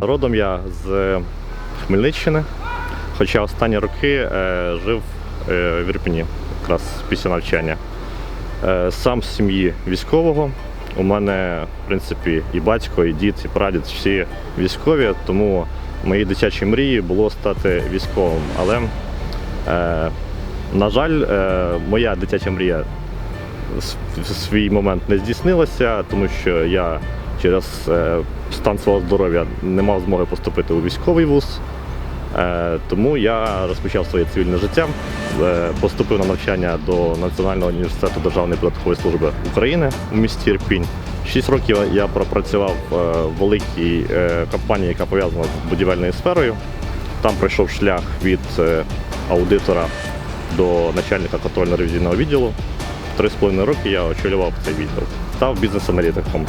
Родом я з Хмельниччини, хоча останні роки е, жив е, в Ірпені, якраз після навчання. Е, сам з сім'ї військового. У мене, в принципі, і батько, і дід, і прадід всі військові, тому мої дитячі мрії було стати військовим. Але, е, на жаль, е, моя дитяча мрія в свій момент не здійснилася, тому що я через е, стан свого здоров'я не мав змоги поступити у військовий вуз. Е, Тому я розпочав своє цивільне життя, е, поступив на навчання до Національного університету Державної податкової служби України у місті Ірпінь. Шість років я пропрацював в великій компанії, яка пов'язана з будівельною сферою. Там пройшов шлях від аудитора до начальника контрольно-ревізійного відділу. Три з половиною роки я очолював цей відділ. Став бізнес-аналітиком.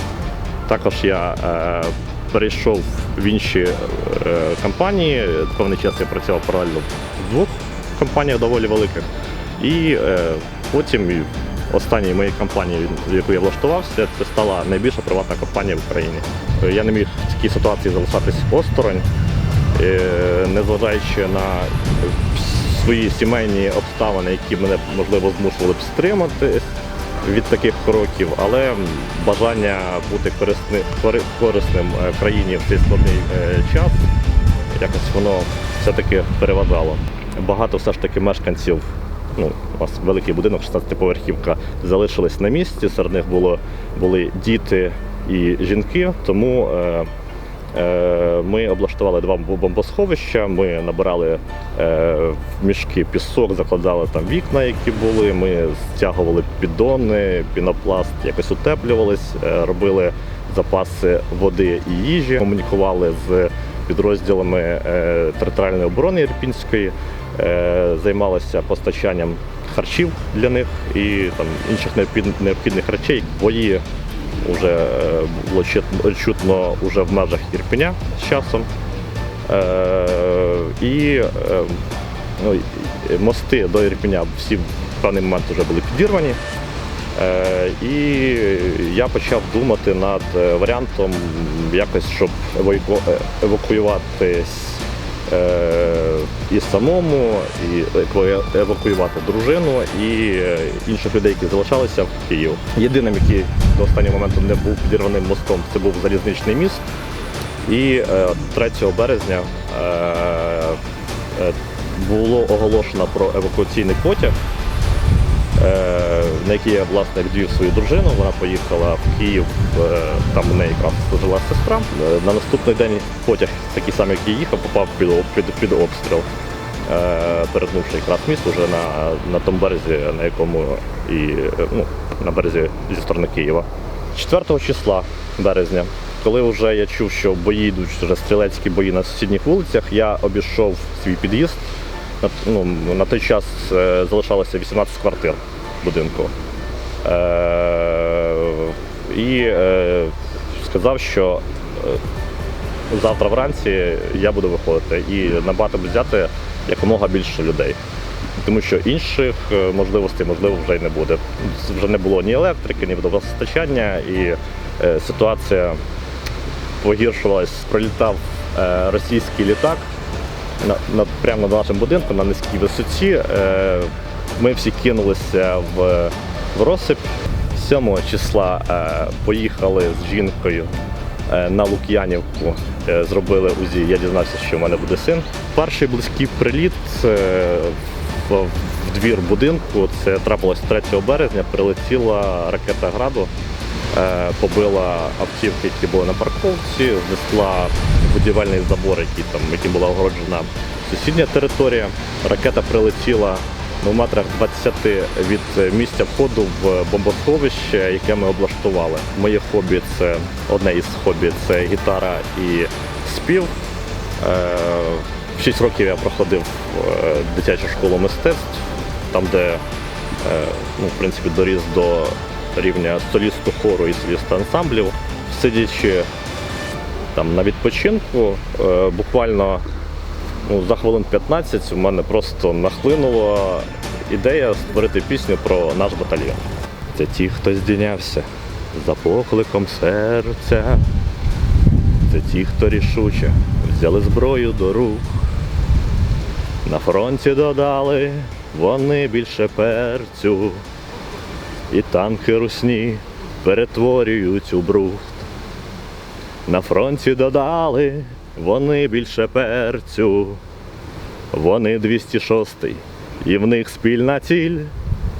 Також я е, перейшов в інші е, компанії. Певний час я працював паралельно в двох компаніях доволі великих. І е, потім останньої моєї компанії, в яку я влаштувався, це стала найбільша приватна компанія в Україні. Я не міг в такій ситуації залишатись осторонь, незважаючи на свої сімейні обставини, які мене можливо змушували б стримати від таких кроків, але бажання бути корисни- кори- корисним е, країні в цей складний е, час, якось воно все-таки переважало. Багато все ж таки мешканців, ну, у нас великий будинок, 16-поверхівка, залишились на місці. Серед них було, були діти і жінки, тому Е, Ми облаштували два бомбосховища, ми набирали е, в мішки пісок, закладали там вікна, які були. Ми стягували піддони, пінопласт, якось утеплювались, е, робили запаси води і їжі, комунікували з підрозділами е, територіальної оборони Ірпінської, е, займалися постачанням харчів для них і там інших необхідних речей. Бої вже е, було чутно, уже в межах Ірпеня з часом. Е, і е, ну, мости до Ірпеня всі в певний момент вже були підірвані. І я почав думати над варіантом якось, щоб евакуюватись і самому, і евакуювати дружину і е, інших людей, які залишалися в Київ. Єдиним, який до останнього моменту не був підірваним мостом, це був залізничний міст. І е, 3 березня е, е, було оголошено про евакуаційний потяг, е, на який я власне відвів свою дружину. Вона поїхала в Київ, е, там у неї якраз жила сестра. Е, На наступний день потяг, такий самий, який їхав, попав під, під, під обстріл. е, Перетнувши якраз міст уже на, на тому березі, на якому і ну, на березі зі сторони Києва. 4 числа березня, коли вже я чув, що бої йдуть вже стрілецькі бої на сусідніх вулицях, я обійшов свій під'їзд. На, ну, на той час залишалося 18 квартир будинку. Е, і е, сказав, що е, завтра вранці я буду виходити і на батом взяти якомога більше людей. Тому що інших можливостей, можливо, вже й не буде. Вже не було ні електрики, ні водопостачання, і ситуація погіршувалась. Пролітав російський літак на, на, прямо над нашим будинком на низькій висоті. Ми всі кинулися в, в розсип. 7 числа е, поїхали з жінкою е, на Лук'янівку, е, зробили УЗІ. Я дізнався, що в мене буде син. Перший близький приліт в, двір будинку. Це трапилось 3 березня. Прилетіла ракета граду, побила автівки, які були на парковці, знесла будівельний забор, який там, яким була огороджена сусідня територія. Ракета прилетіла в метрах 20 від е, місця входу в бомбосховище, яке ми облаштували. Моє хобі це одне із хобі це гітара і спів. Е, в 6 років я проходив е, дитячу школу мистецтв, там, де е, ну, в принципі, доріс до рівня солісту хору і соліста ансамблів, сидячи там на відпочинку, е, буквально ну, за хвилин 15 у мене просто нахлинула ідея створити пісню про наш батальйон. Це ті, хто здійнявся за покликом серця. Це ті, хто рішуче взяли зброю до рук. На фронті додали вони більше перцю, і танки русні перетворюють у брухт. На фронті додали вони більше перцю, вони 206-й, і в них спільна ціль